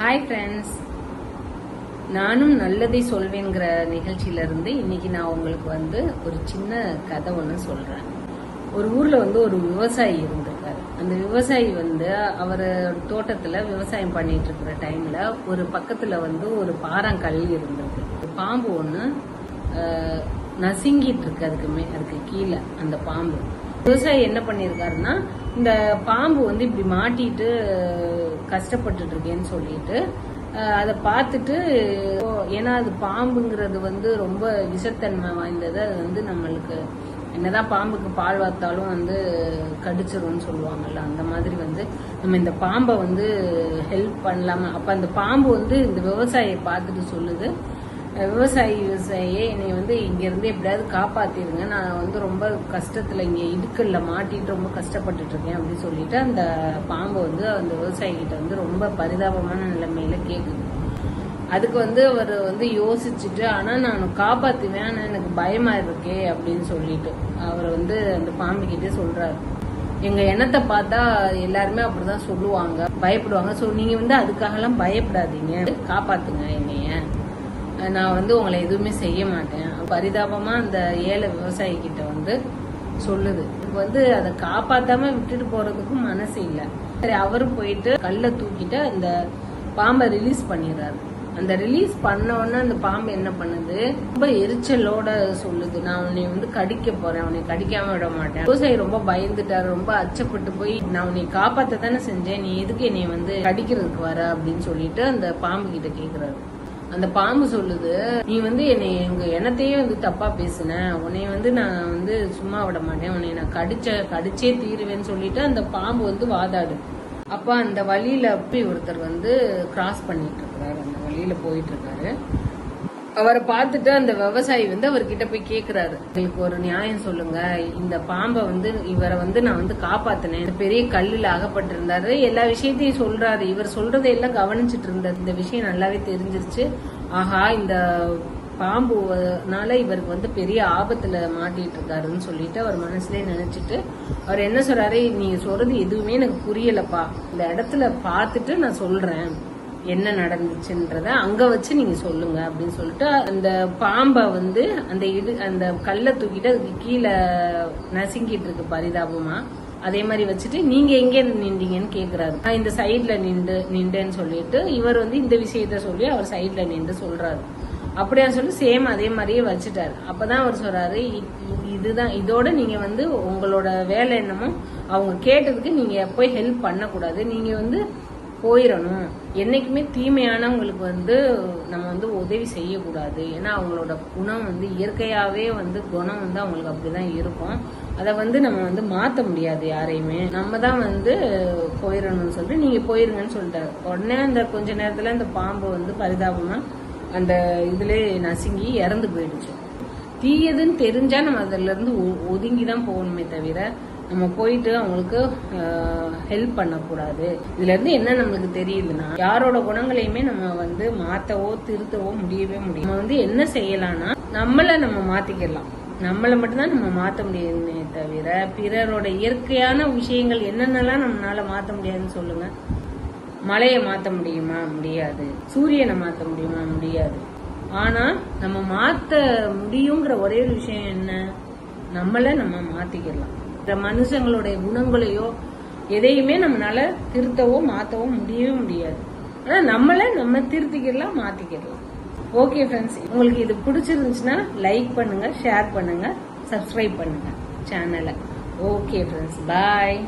Hi friends நானும் நல்லதை சொல்வேங்கிற நிகழ்ச்சியிலேருந்து இன்னைக்கு நான் உங்களுக்கு வந்து ஒரு சின்ன கதை ஒன்று சொல்கிறேன் ஒரு ஊரில் வந்து ஒரு விவசாயி இருந்திருக்காரு. அந்த விவசாயி வந்து அவர் தோட்டத்தில் விவசாயம் பண்ணிட்டு இருக்கிற டைமில் ஒரு பக்கத்தில் வந்து ஒரு பாறாங்கல் இருந்திருக்கு பாம்பு ஒன்று நசுங்கிட்டு இருக்கு. அதுக்கு மே அதுக்கு கீழே அந்த பாம்பு. விவசாயி என்ன பண்ணியிருக்காருன்னா இந்த பாம்பு வந்து இப்படி மாட்டிட்டு கஷ்டப்பட்டுட்டு இருக்கேன்னு சொல்லிட்டு அதை பார்த்துட்டு ஓ, ஏன்னா அது பாம்புங்கிறது வந்து ரொம்ப விஷத்தன்மை வாய்ந்தது. அது வந்து நம்மளுக்கு என்னதான் பாம்புக்கு பால் வார்த்தாலும் வந்து கடிச்சிரும்னு சொல்லுவாங்கல்ல அந்த மாதிரி வந்து நம்ம இந்த பாம்பை வந்து ஹெல்ப் பண்ணலாமா. அப்ப அந்த பாம்பு வந்து இந்த விவசாயியை பார்த்துட்டு சொல்லுது. விவசாயி விவசாயியே என்னை வந்து இங்கேருந்து எப்படியாவது காப்பாத்திருங்க. நான் வந்து ரொம்ப கஷ்டத்தில் இங்கே இடுக்கல்ல மாட்டிட்டு ரொம்ப கஷ்டப்பட்டுட்டு இருக்கேன் அப்படின்னு சொல்லிட்டு அந்த பாம்பை வந்து அந்த விவசாயிகிட்ட வந்து ரொம்ப பரிதாபமான நிலைமையில கேட்குது அதுக்கு வந்து அவர் வந்து யோசிச்சுட்டு ஆனால் நான் காப்பாற்றுவேன் ஆனால் எனக்கு பயமாக இருக்கே அப்படின்னு சொல்லிட்டு அவர் வந்து அந்த பாம்புக்கிட்டே சொல்கிறாரு எங்கள் எண்ணத்தை பார்த்தா எல்லாருமே அப்படிதான் சொல்லுவாங்க பயப்படுவாங்க. ஸோ நீங்கள் வந்து அதுக்காகலாம் பயப்படாதீங்க. காப்பாற்றுங்க என்னைய. நான் வந்து உங்களை எதுவுமே செய்ய மாட்டேன். பரிதாபமா அந்த ஏழை விவசாயி கிட்ட வந்து சொல்லுது. வந்து அதை காப்பாத்தாம விட்டுட்டு போறதுக்கும் மனசு இல்லை. சரி அவரும் போயிட்டு கல்லை தூக்கிட்டு அந்த பாம்பை ரிலீஸ் பண்ணிடுறாரு. அந்த ரிலீஸ் பண்ண உடனே அந்த பாம்பு என்ன பண்ணுது? ரொம்ப எரிச்சலோட சொல்லுது. நான் உன்னை வந்து கடிக்க போறேன். உன்னை கடிக்காம விட மாட்டேன். விவசாயி ரொம்ப பயந்துட்டாரு. ரொம்ப அச்சப்பட்டு போய் நான் உன்னை காப்பாத்த தானே செஞ்சேன். நீ எதுக்கு என்னை வந்து கடிக்கிறதுக்கு வர? அப்படின்னு சொல்லிட்டு அந்த பாம்பு கிட்ட கேக்குறாரு. அந்த பாம்பு சொல்லுது நீ வந்து என்னை எங்க எண்ணத்தையே வந்து தப்பா பேசின. உன்னை வந்து நான் வந்து சும்மா விட மாட்டேன். உன்னை நான் கடிச்ச கடிச்சே தீருவேன்னு சொல்லிட்டு அந்த பாம்பு வந்து வாதாடு. அப்ப அந்த வழியில அப்படி ஒருத்தர் வந்து கிராஸ் பண்ணிட்டு இருக்கிறாரு. அந்த வழியில போயிட்டு இருக்காரு. அவரை பார்த்துட்டு அந்த விவசாயி வந்து அவர்கிட்ட போய் கேக்குறாரு. எங்களுக்கு ஒரு நியாயம் சொல்லுங்க. இந்த பாம்பை வந்து இவரை வந்து நான் வந்து காப்பாத்தினேன். பெரிய கல்லுல அகப்பட்டிருந்தாரு. எல்லா விஷயத்தையும் சொல்றாரு. இவர் சொல்றதை எல்லாம் கவனிச்சிட்டு இருந்தார். இந்த விஷயம் நல்லாவே தெரிஞ்சிருச்சு. ஆஹா இந்த பாம்புனால இவருக்கு வந்து பெரிய ஆபத்துல மாட்டிட்டு இருக்காருன்னு சொல்லிட்டு அவர் மனசுலயே நினைச்சிட்டு அவர் என்ன சொல்றாரு? நீ சொல்றது எதுவுமே எனக்கு புரியலப்பா. இந்த இடத்துல பார்த்துட்டு நான் சொல்றேன். என்ன நடந்துச்சுன்றத அங்க வச்சு நீங்க சொல்லுங்க அப்படின்னு சொல்லிட்டு அந்த பாம்பை வந்து அந்த இது அந்த கல்லை தூக்கிட்டு அதுக்கு கீழே நசுங்கிட்டு இருக்கு பரிதாபமா. அதே மாதிரி வச்சுட்டு நீங்க எங்க நின்றீங்கன்னு கேக்குறாரு. நான் இந்த சைட்ல நின்று நின்றேன்னு சொல்லிட்டு இவர் வந்து இந்த விஷயத்த சொல்லி அவர் சைட்ல நின்று சொல்றாரு. அப்படியா சொல்லி சேம் அதே மாதிரியே வச்சுட்டாரு. அப்பதான் அவர் சொல்றாரு இ- இதுதான் இதோட நீங்க வந்து உங்களோட வேலை என்னமோ அவங்க கேட்டதுக்கு நீங்க போய் ஹெல்ப் பண்ணக்கூடாது. நீங்க வந்து போயிடணும் என்றைக்குமே தீமையானவங்களுக்கு வந்து நம்ம வந்து உதவி செய்யக்கூடாது. ஏன்னா அவங்களோட குணம் வந்து இயற்கையாகவே வந்து குணம் வந்து அவங்களுக்கு அப்படிதான் இருக்கும். அதை வந்து நம்ம வந்து மாற்ற முடியாது யாரையுமே. நம்ம தான் வந்து போயிடணும்னு சொல்லிட்டு நீங்கள் போயிருங்கன்னு சொல்லிட்டாரு. உடனே அந்த கொஞ்ச நேரத்தில் அந்த பாம்பு வந்து பரிதாபமாக அந்த இதிலே நசுங்கி இறந்து போயிடுச்சு. தீயதுன்னு தெரிஞ்சால் நம்ம அதிலேருந்து ஒ- ஒதுங்கி தான் போகணுமே தவிர நம்ம போயிட்டு அவங்களுக்கு ஹெல்ப் பண்ணக்கூடாது. இதுல இருந்து என்ன நம்மளுக்கு தெரியுதுன்னா யாரோட குணங்களையுமே நம்ம வந்து மாத்தவோ திருத்தவோ முடியவே முடியும் நம்ம வந்து என்ன செய்யலாம்னா நம்மள நம்ம மாத்திக்கலாம் நம்மளை மட்டும்தான் நம்ம மாத்த முடியுமே தவிர பிறரோட இயற்கையான விஷயங்கள் என்னென்னலாம் நம்மளால மாத்த முடியாதுன்னு சொல்லுங்க. மழையை மாத்த முடியுமா? முடியாது. சூரியனை மாத்த முடியுமா? முடியாது. ஆனா நம்ம மாத்த முடியுங்கிற ஒரே ஒரு விஷயம் என்ன? நம்மள நம்ம மாத்திக்கலாம் இந்த மனுஷங்களுடைய குணங்களையோ எதையுமே நம்மளால திருத்தவோ மாத்தவோ முடியவே முடியாது. ஆனா நம்மள நம்ம திருத்திக்கிடலாம் மாத்திக்கிடலாம். ஓகே ஃப்ரெண்ட்ஸ் உங்களுக்கு இது பிடிச்சிருந்துச்சுன்னா லைக் பண்ணுங்க ஷேர் பண்ணுங்க சப்ஸ்கிரைப் பண்ணுங்க சேனலை ஓகே ஃப்ரெண்ட்ஸ் பாய்